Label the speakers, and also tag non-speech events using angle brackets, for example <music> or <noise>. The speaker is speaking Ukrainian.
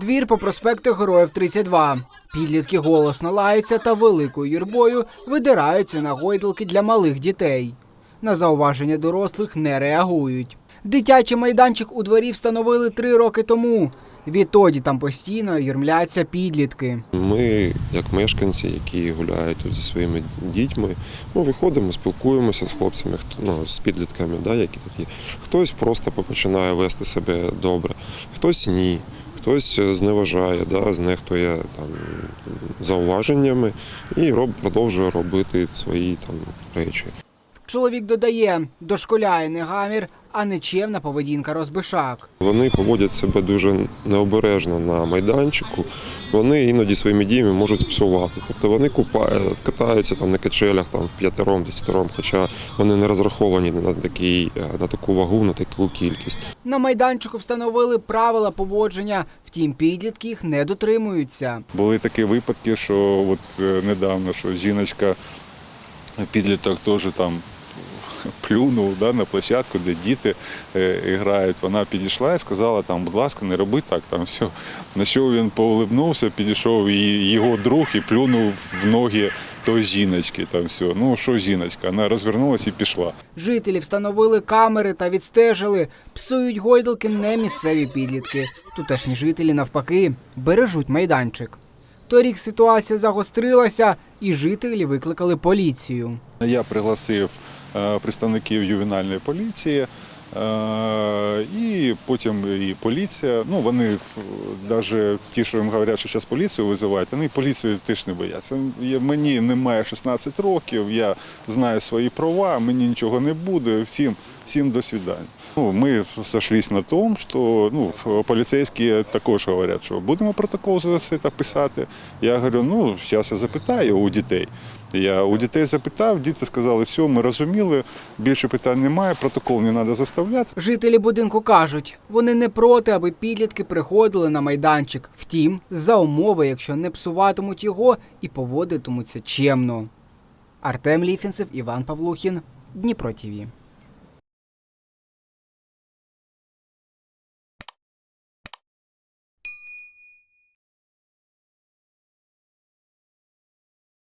Speaker 1: Двір по проспекту Героїв 32. Підлітки голосно лаються та великою юрбою видираються на гойдалки для малих дітей. На зауваження дорослих не реагують. Дитячий майданчик у дворі встановили три роки тому. Відтоді там постійно юрмляться підлітки.
Speaker 2: Ми, як мешканці, які гуляють тут зі своїми дітьми, ми виходимо, спілкуємося з хлопцями, ну, з підлітками, да, які тут є. Хтось просто починає вести себе добре, хтось ні, хтось зневажає, да, знехтує там, зауваженнями і роб, продовжує робити свої там, речі.
Speaker 1: Чоловік додає, дошколяє не гамір, а нечемна поведінка розбишак.
Speaker 2: Вони поводять себе дуже необережно на майданчику. Вони іноді своїми діями можуть псувати. Тобто вони купають, катаються там на качелях там в п'ятером, десятером, хоча вони не розраховані на такий, на таку вагу, на таку кількість.
Speaker 1: На майданчику встановили правила поводження, втім підлітки їх не дотримуються.
Speaker 3: Були такі випадки, що от е, недавно, що жіночка, підліток теж там <laughs> плюнув да, на площадку, де діти е, грають. Вона підійшла і сказала, там, будь ласка, не роби так, там все. На що він поулибнувся, підійшов його друг і плюнув в ноги той жіночки. Там все. Ну що жіночка? Вона розвернулася і пішла.
Speaker 1: Жителі встановили камери та відстежили. Псують гойдалки не місцеві підлітки. Тутешні жителі, навпаки, бережуть майданчик. Торік ситуація загострилася, і жителі викликали поліцію.
Speaker 3: Я пригласив е, представників ювенальної поліції. е, І потім і поліція. Ну вони навіть ті, що їм говорять, що зараз поліцію визивають, вони поліцію теж не бояться. Мені немає 16 років, я знаю свої права, мені нічого не буде. Всім, всім до свидання. Ну, ми сошлись на тому, що ну, поліцейські також говорять, що будемо протокол за це писати. Я говорю, ну зараз я запитаю у дітей. Я у дітей запитав, діти сказали, все, ми розуміли, більше питань немає, протокол не треба заставляти.
Speaker 1: Жителі будинку кажуть, вони не проти, аби підлітки приходили на майданчик. Втім, за умови, якщо не псуватимуть його і поводитимуться чемно. Артем Ліфінцев, Іван Павлухін, Дніпро ТІВІ.